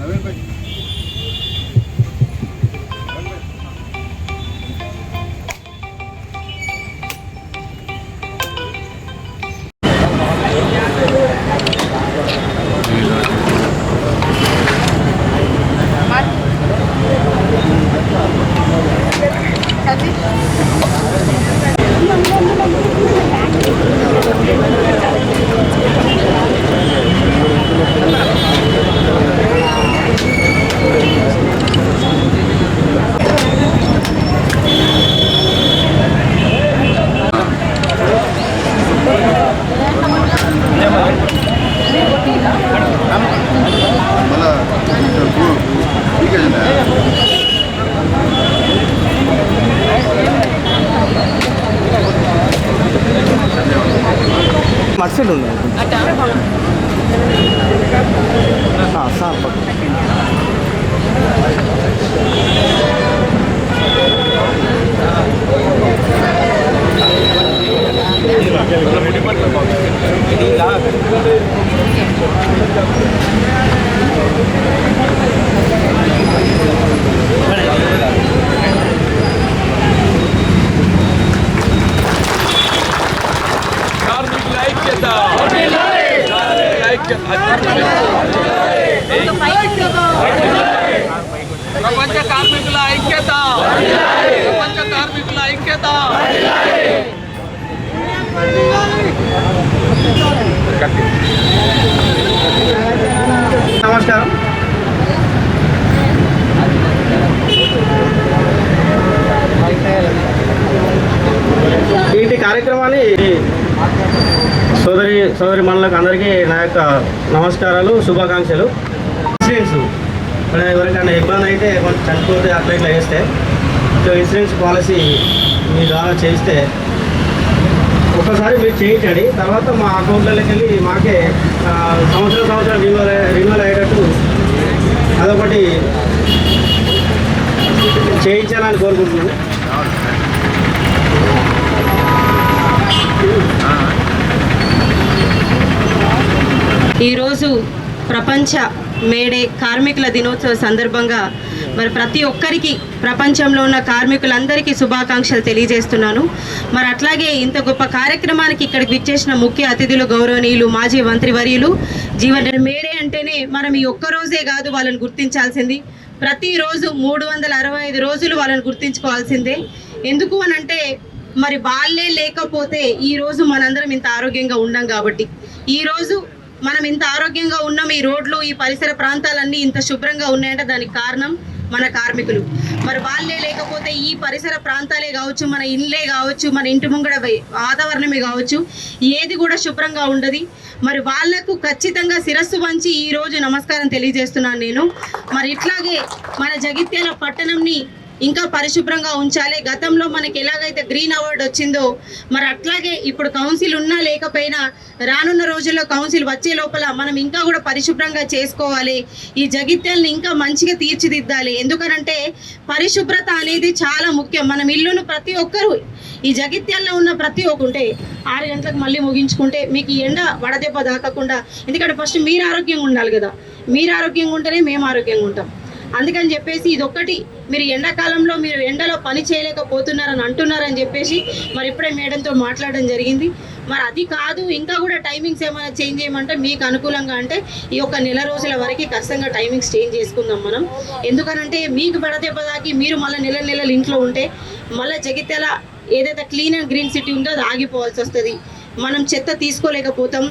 नवीन ఉంది ఆ, ప్రపంచ కార్మికుల ఐక్యత ప్రపంచ కార్మికుల ఐక్యత నమస్కారం వీటి కార్యక్రమాన్ని సోదరి సోదరి మనులకు అందరికీ నా యొక్క నమస్కారాలు శుభాకాంక్షలు. ఇన్సూరెన్స్ ఇప్పుడు ఎవరికైనా ఇబ్బంది అయితే కొంచెం చనిపోతే అట్లా ఇట్లా చేస్తే సో ఇన్సూరెన్స్ పాలసీ మీ ద్వారా చేస్తే ఒకసారి మీరు చేయించండి. తర్వాత మా అకౌంట్లలోకి వెళ్ళి మాకే సంవత్సరం సంవత్సరం రిన్యూవల్ రిన్యూవల్ అయ్యేటట్టు అదొకటి చేయించాలని కోరుకుంటున్నాను. ఈరోజు ప్రపంచ మేడే కార్మికుల దినోత్సవ సందర్భంగా మరి ప్రతి ఒక్కరికి ప్రపంచంలో ఉన్న కార్మికులందరికీ శుభాకాంక్షలు తెలియజేస్తున్నాను. మరి అట్లాగే ఇంత గొప్ప కార్యక్రమానికి ఇక్కడికి విచ్చేసిన ముఖ్య అతిథులు గౌరవనీయులు మాజీ మంత్రివర్యులు జీవన మేడే అంటేనే మనం ఈ ఒక్క రోజే కాదు వాళ్ళని గుర్తించాల్సింది. ప్రతిరోజు మూడు వందల అరవై ఐదు రోజులు వాళ్ళని గుర్తించుకోవాల్సిందే. ఎందుకు అని అంటే మరి వాళ్ళే లేకపోతే ఈ రోజు మనందరం ఇంత ఆరోగ్యంగా ఉండం కాబట్టి. ఈరోజు మనం ఇంత ఆరోగ్యంగా ఉన్నాం ఈ రోడ్లు ఈ పరిసర ప్రాంతాలన్నీ ఇంత శుభ్రంగా ఉన్నాయంటే దానికి కారణం మన కార్మికులు. మరి వాళ్ళే లేకపోతే ఈ పరిసర ప్రాంతాలే కావచ్చు మన ఇల్లే కావచ్చు మన ఇంటి ముంగడ వాతావరణమే కావచ్చు ఏది కూడా శుభ్రంగా ఉండదు. మరి వాళ్ళకు ఖచ్చితంగా శిరస్సు వంచి ఈరోజు నమస్కారం తెలియజేస్తున్నాను నేను. మరి ఇట్లాగే మన జగిత్యాల పట్టణంని ఇంకా పరిశుభ్రంగా ఉంచాలి. గతంలో మనకి ఎలాగైతే గ్రీన్ అవార్డు వచ్చిందో మరి అట్లాగే ఇప్పుడు కౌన్సిల్ ఉన్నా లేకపోయినా రానున్న రోజుల్లో కౌన్సిల్ వచ్చే లోపల మనం ఇంకా కూడా పరిశుభ్రంగా చేసుకోవాలి. ఈ జగిత్యాలను ఇంకా మంచిగా తీర్చిదిద్దాలి. ఎందుకనంటే పరిశుభ్రత అనేది చాలా ముఖ్యం. మనం ఇల్లును ప్రతి ఒక్కరూ ఈ జగిత్యాల్లో ఉన్న ప్రతి ఒక్కరుంటే ఆరు గంటలకు మళ్ళీ ముగించుకుంటే మీకు ఈ ఎండ వడదెబ్బ తాకకుండా ఎందుకంటే ఫస్ట్ మీరు ఆరోగ్యంగా ఉండాలి కదా. మీరు ఆరోగ్యంగా ఉంటేనే మేము ఆరోగ్యంగా ఉంటాం. అందుకని చెప్పేసి ఇదొక్కటి మీరు ఎండాకాలంలో మీరు ఎండలో పని చేయలేకపోతున్నారని అంటున్నారని చెప్పేసి మరి ఇప్పుడే మేడంతో మాట్లాడడం జరిగింది. మరి అది కాదు ఇంకా కూడా టైమింగ్స్ ఏమైనా చేంజ్ చేయమంటే మీకు అనుకూలంగా అంటే ఈ యొక్క నెల రోజుల వరకు ఖచ్చితంగా టైమింగ్స్ చేంజ్ చేసుకుందాం మనం. ఎందుకనంటే మీకు బెడదెబ్బ తాకి మీరు మళ్ళీ నెల నెలలు ఇంట్లో ఉంటే మళ్ళీ జగిత్యాల ఏదైతే క్లీన్ అండ్ గ్రీన్ సిటీ ఉందో అది ఆగిపోవాల్సి వస్తుంది. మనం చెత్త తీసుకోలేకపోతాం.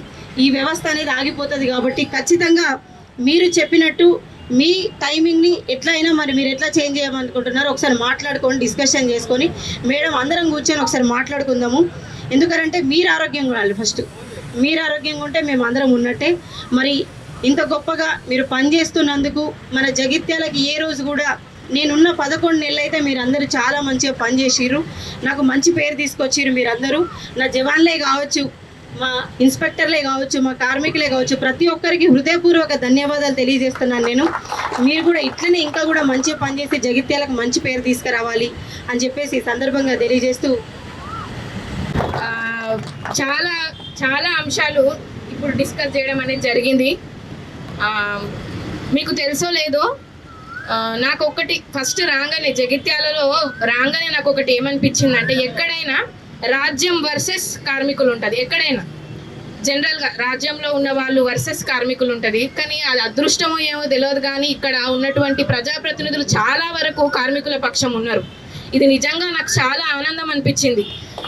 ఈ వ్యవస్థ అనేది ఆగిపోతుంది కాబట్టి ఖచ్చితంగా మీరు చెప్పినట్టు మీ టైమింగ్ని ఎట్లయినా మరి మీరు ఎట్లా చేంజ్ చేయమనుకుంటున్నారో ఒకసారి మాట్లాడుకొని డిస్కషన్ చేసుకొని మేడం అందరం కూర్చొని ఒకసారి మాట్లాడుకుందాము. ఎందుకంటే మీరు ఆరోగ్యంగా ఉండాలి ఫస్ట్ మీరు ఆరోగ్యంగా ఉంటే మేము అందరం ఉన్నట్టే. మరి ఇంత గొప్పగా మీరు పనిచేస్తున్నందుకు మన జగిత్యాలకి ఏ రోజు కూడా నేనున్న పదకొండు నెలలు అయితే మీరు అందరూ చాలా మంచిగా పనిచేసిర్రు నాకు మంచి పేరు తీసుకొచ్చిర్రు మీరందరూ. నా జవాన్లే కావచ్చు మా ఇన్స్పెక్టర్లే కావచ్చు మా కార్మికులే కావచ్చు ప్రతి ఒక్కరికి హృదయపూర్వక ధన్యవాదాలు తెలియజేస్తున్నాను నేను. మీరు కూడా ఇట్లనే ఇంకా కూడా మంచిగా పనిచేసి జగిత్యాలకు మంచి పేరు తీసుకురావాలి అని చెప్పేసి సందర్భంగా తెలియజేస్తూ చాలా చాలా అంశాలు ఇప్పుడు డిస్కస్ చేయడం అనేది జరిగింది. మీకు తెలుసో లేదో నాకు ఒకటి ఫస్ట్ రాగానే జగిత్యాలలో రాగానే నాకు ఒకటి ఏమనిపించిందంటే ఎక్కడైనా రాజ్యం వర్సెస్ కార్మికులు ఉంటుంది. ఎక్కడైనా జనరల్గా రాజ్యంలో ఉన్న వాళ్ళు వర్సెస్ కార్మికులు ఉంటుంది. కానీ అది అదృష్టమో ఏమో తెలియదు కానీ ఇక్కడ ఉన్నటువంటి ప్రజాప్రతినిధులు చాలా వరకు కార్మికుల పక్షం ఉన్నారు. ఇది నిజంగా నాకు చాలా ఆనందం అనిపించింది.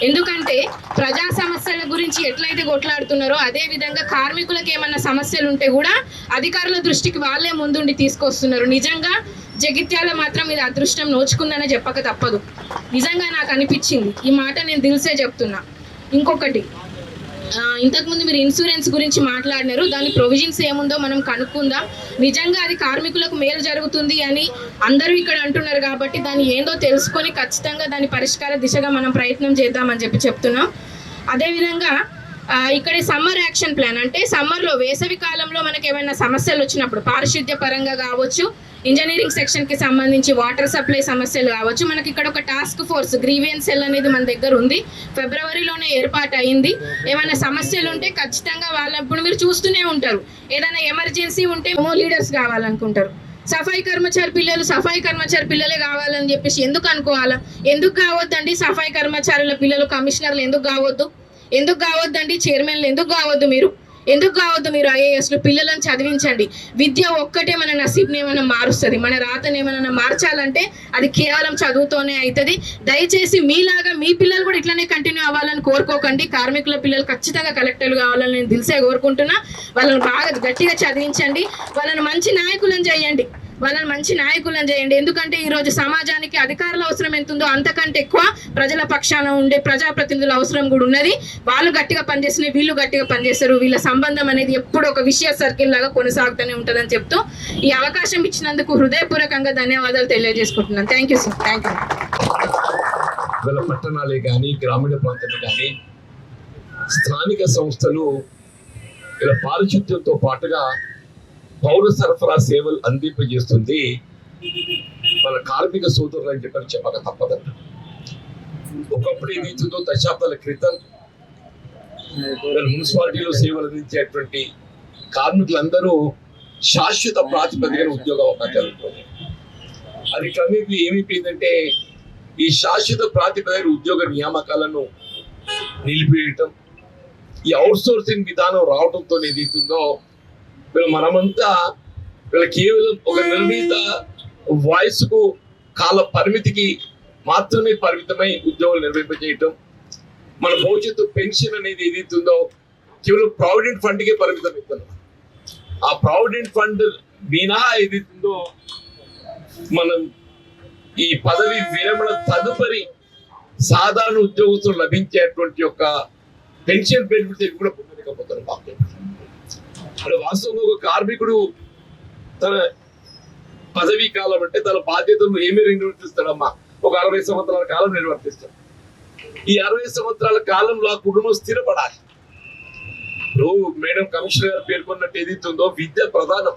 ఎందుకంటే ప్రజా సమస్యల గురించి ఎట్లయితే కొట్లాడుతున్నారో అదే విధంగా కార్మికులకు ఏమన్నా సమస్యలు ఉంటే కూడా అధికారుల దృష్టికి వాళ్ళే ముందుండి తీసుకొస్తున్నారు. నిజంగా జగిత్యాల మాత్రం ఇది అదృష్టం నోచుకుందనే చెప్పక తప్పదు. నిజంగా నాకు అనిపించింది. ఈ మాట నేను దిల్సే చెప్తున్నా. ఇంకొకటి ఇంతకుముందు మీరు ఇన్సూరెన్స్ గురించి మాట్లాడినారు. దాని ప్రొవిజన్స్ ఏముందో మనం కనుక్కుందాం. నిజంగా అది కార్మికులకు మేలు జరుగుతుంది అని అందరూ ఇక్కడ అంటున్నారు కాబట్టి దాన్ని ఏందో తెలుసుకొని ఖచ్చితంగా దాని పరిష్కార దిశగా మనం ప్రయత్నం చేద్దామని చెప్పి చెప్తున్నాం. అదేవిధంగా ఇక్కడ సమ్మర్ యాక్షన్ ప్లాన్ అంటే సమ్మర్లో వేసవి కాలంలో మనకి ఏమైనా సమస్యలు వచ్చినప్పుడు పారిశుద్ధ్య పరంగా కావచ్చు ఇంజనీరింగ్ సెక్షన్కి సంబంధించి వాటర్ సప్లై సమస్యలు కావచ్చు. మనకి ఇక్కడ ఒక టాస్క్ ఫోర్స్ గ్రీవియన్ సెల్ అనేది మన దగ్గర ఉంది. ఫిబ్రవరిలోనే ఏర్పాటు అయింది. ఏమైనా సమస్యలు ఉంటే ఖచ్చితంగా వాళ్ళ ఇప్పుడు మీరు చూస్తూనే ఉంటారు. ఏదైనా ఎమర్జెన్సీ ఉంటే మో లీడర్స్ కావాలనుకుంటారు. సఫాయి కర్మచారి పిల్లలు సఫాయి కర్మచారి పిల్లలే కావాలని చెప్పేసి ఎందుకు అనుకోవాలా? ఎందుకు కావద్దండి సఫాయి కర్మచారుల పిల్లలు కమిషనర్లు ఎందుకు కావద్దు? ఎందుకు కావద్దండి? చైర్మన్లు ఎందుకు కావద్దు మీరు? ఎందుకు కావద్దు మీరు ఐఏఎస్లు పిల్లలను చదివించండి? విద్య ఒక్కటే మన నసీబ్ని ఏమైనా మారుస్తుంది? మన రాతని ఏమైనా మార్చాలంటే అది కేవలం చదువుతోనే అవుతుంది దయచేసి మీలాగా మీ పిల్లలు కూడా ఇట్లనే కంటిన్యూ అవ్వాలని కోరుకోకండి. కార్మికుల పిల్లలు ఖచ్చితంగా కలెక్టర్లు కావాలని నేను దిల్సే కోరుకుంటున్నా. వాళ్ళని బాగా గట్టిగా చదివించండి. వాళ్ళని మంచి నాయకులను చేయండి. వాళ్ళని మంచి నాయకులను చేయండి. ఎందుకంటే ఈ రోజు సమాజానికి అధికారుల అవసరం ఎంత ఉందో అంతకంటే ఎక్కువ ప్రజల పక్షాన ఉండే ప్రజాప్రతినిధుల అవసరం కూడా ఉన్నది. వాళ్ళు గట్టిగా పనిచేసిన వీళ్ళు గట్టిగా పనిచేస్తారు. వీళ్ళ సంబంధం అనేది ఎప్పుడు ఒక విషయ సర్కిల్ లాగా కొనసాగుతూనే ఉంటుందని చెప్తూ ఈ అవకాశం ఇచ్చినందుకు హృదయపూర్వకంగా ధన్యవాదాలు తెలియజేసుకుంటున్నాను. Thank you sir thank you పట్టణాలే కానీ గ్రామీణ ప్రాంతాలే కానీ స్థానిక సంస్థలు ఇలా పారిశుద్ధ్యంతో పాటుగా పౌర సరఫరా సేవలు అందింపజేస్తుంది. మన కార్మిక సోదరులు అని చెప్పని చెప్పక తప్పదంట ఒకప్పుడు ఏదైతుందో దశాబ్దాల క్రితం మున్సిపాలిటీలో సేవలు అందించేటువంటి కార్మికులందరూ శాశ్వత ప్రాతిపదికన ఉద్యోగ అవకాశాలు అది క్రమేపీ ఏమైపోయిందంటే ఈ శాశ్వత ప్రాతిపదిక ఉద్యోగ నియామకాలను నిలిపివేయటం ఈ అవుట్ సోర్సింగ్ విధానం రావడంతో ఏదైతుందో వీళ్ళు మనమంతా వీళ్ళ కేవలం ఒక నిర్ణీత వయసుకు కాల పరిమితికి మాత్రమే పరిమితమై ఉద్యోగాలు నిర్వహింపజేయటం మన భవిష్యత్తు పెన్షన్ అనేది ఏదైతుందో కేవలం ప్రావిడెంట్ ఫండ్కే పరిమితం అవుతున్నాం ఆ ప్రావిడెంట్ ఫండ్ మినహా ఏదైతుందో మనం ఈ పదవి విరమణ తదుపరి సాధారణ ఉద్యోగస్తులు లభించేటువంటి యొక్క పెన్షన్ బెనిఫిట్స్ కూడా పొందలేకపోతున్నారు. అక్కడ వాస్తవంగా ఒక కార్మికుడు తన పదవీ కాలం అంటే తన బాధ్యతలు ఏమి నిర్వర్తిస్తాడమ్మా? ఒక అరవై సంవత్సరాల కాలం నిర్వర్తిస్తాడు. ఈ అరవై సంవత్సరాల కాలంలో ఆ కుటుంబం స్థిరపడాలి. ఇప్పుడు మేడం కమిషనర్ గారు పేర్కొన్నట్టు ఏదైతే ఉందో విద్య ప్రధానం.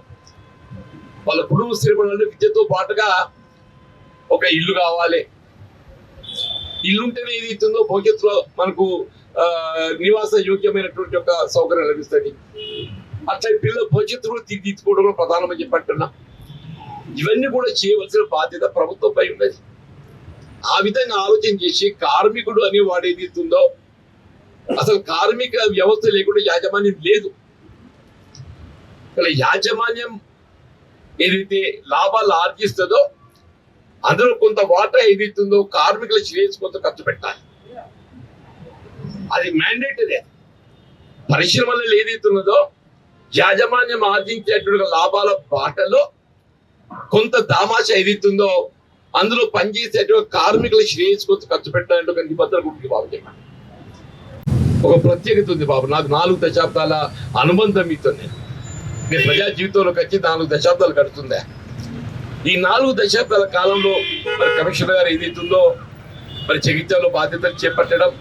వాళ్ళ కుటుంబం స్థిరపడాలంటే విద్యతో పాటుగా ఒక ఇల్లు కావాలి. ఇల్లు ఉంటేనే ఏది భవిష్యత్తులో మనకు ఆ, నివాస యోగ్యమైనటువంటి ఒక సౌకర్యం లభిస్తుంది. అట్లా పిల్లల భవిష్యత్తు కూడా తీర్చిదిద్దుకోవడం కూడా ప్రధానమని చెప్పంటున్నా. ఇవన్నీ కూడా చేయవలసిన బాధ్యత ప్రభుత్వంపై ఉన్నది. ఆ విధంగా ఆలోచన చేసి కార్మికుడు అనే వాడు ఏది ఇస్తుందో అసలు కార్మిక వ్యవస్థ లేకుండా యాజమాన్యం లేదు. ఇక్కడ యాజమాన్యం ఏదైతే లాభాలు ఆర్జిస్తుందో అందులో కొంత వాటా ఏదైతుందో కార్మికుల శ్రేయస్సు కొంత ఖర్చు పెట్టాలి. అది మ్యాండేటరీ పరిశ్రమలలో ఏదైతున్నదో యాజమాన్యం ఆర్జించేటువంటి లాభాల బాటలో కొంత దామాష ఏదైతుందో అందులో పనిచేసేటువంటి కార్మికుల శ్రేయస్ కొంత ఖర్చు పెట్టాలంటే ఒక నిబంధన గురించి బాబు చెప్పండి. ఒక ప్రత్యేకత ఉంది బాబు నాకు నాలుగు దశాబ్దాల అనుబంధం మీతో నేను. నేను ప్రజా జీవితంలోకి వచ్చి నాలుగు దశాబ్దాలు గడుతుందా. ఈ నాలుగు దశాబ్దాల కాలంలో మరి కమిషనర్ గారు ఏదైతుందో మరి జగిత్యాలో బాధ్యతలు చేపట్టడం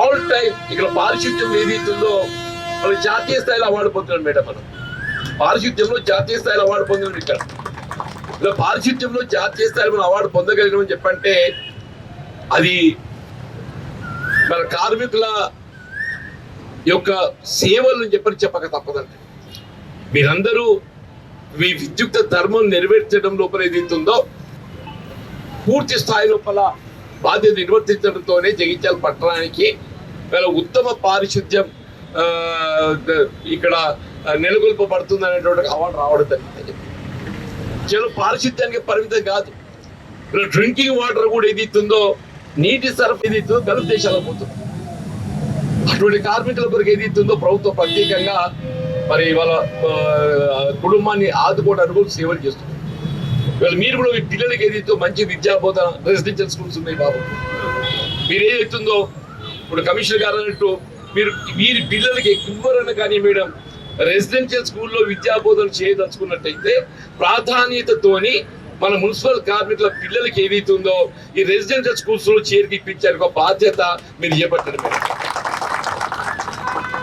ఆల్ టైం ఇక్కడ పారిశుద్ధ్యం ఏదైతుందో మరి జాతీయ స్థాయిలో అవార్డు పొందుతున్నాం మేడం మనం. పారిశుద్ధ్యంలో జాతీయ స్థాయిలో అవార్డు పొందినాం ఇక్కడ. ఇలా పారిశుద్ధ్యంలో జాతీయ స్థాయిలో మనం అవార్డు పొందగలిగినామని చెప్పంటే అది మన కార్మికుల యొక్క సేవలను చెప్పని చెప్పక తప్పదండి. మీరందరూ మీ విద్యుక్త ధర్మం నెరవేర్చడం లోపల ఏదైతుందో పూర్తి స్థాయి లోపల బాధ్యత నిర్వర్తించడంతోనే జగిత్యాల పట్టణానికి గల ఉత్తమ పారిశుద్ధ్యం ఇక్కడ నెలకొల్పబడుతుంది అనేటువంటి అవార్డు రావడం జరిగింది. కేవలం పారిశుద్ధ్యానికి పరిమితం కాదు. ఇలా డ్రింకింగ్ వాటర్ కూడా ఏది ఇస్తుందో నీటి సరఫరా ఇస్తుందో గల్ఫ్ దేశాలకు పోతుంది. అటువంటి కార్మికుల కొరకు ఇస్తుందో ప్రభుత్వం ప్రత్యేకంగా మరి వాళ్ళ కుటుంబాన్ని ఆదుకోవడానికి కూడా సేవలు చేస్తుంది. వీళ్ళు మీరు కూడా మీ పిల్లలకి ఏదైతే మంచి విద్యా బోధన రెసిడెన్షియల్ స్కూల్స్ ఉన్నాయి బాబు. మీరు ఏదైతుందో ఇప్పుడు కమిషనర్ గారు అన్నట్టు మీరు వీరి పిల్లలకి ఇవ్వరని కానీ మేడం రెసిడెన్షియల్ స్కూల్లో విద్యా బోధన చేయదలుచుకున్నట్టయితే ప్రాధాన్యతతోని మన మున్సిపల్ కార్మికుల పిల్లలకి ఏదైతే ఉందో ఈ రెసిడెన్షియల్ స్కూల్స్లో చేరికి ఇప్పించారు ఒక బాధ్యత మీరు చేపట్టడం మేడం.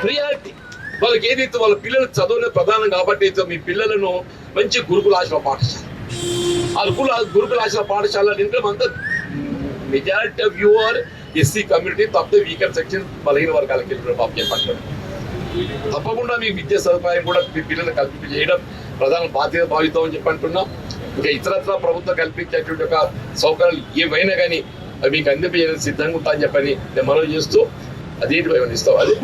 ప్రియారిటీ వాళ్ళకి ఏదైతే వాళ్ళ పిల్లలు చదువునే ప్రధానం కాబట్టి అయితే మీ పిల్లలను మంచి గురుకుల ఆశ్రమ పాఠశాల. ఆ గురుకుల గురుకుల ఆశ్రమ పాఠశాల ఇంట్లో అంతా majority of your SC community తప్పితే వీకర్ సెక్షన్ బలహీన వర్గాలకు వెళ్ళిన బాబు పట్టడం తప్పకుండా మీకు విద్యా సదుపాయం కూడా మీ పిల్లలకు ప్రధాన బాధ్యత భావితం అని చెప్పి అంటున్నాం. ఇంకా ఇతరత్ర ప్రభుత్వం కల్పించేటువంటి ఒక సౌకర్యాలు ఏవైనా కానీ అవి మీకు అందింపజేయడానికి సిద్ధంగా ఉంటా అని చెప్పని నేను మనవి చేస్తూ అదేంటి భయం ఇస్తాం అది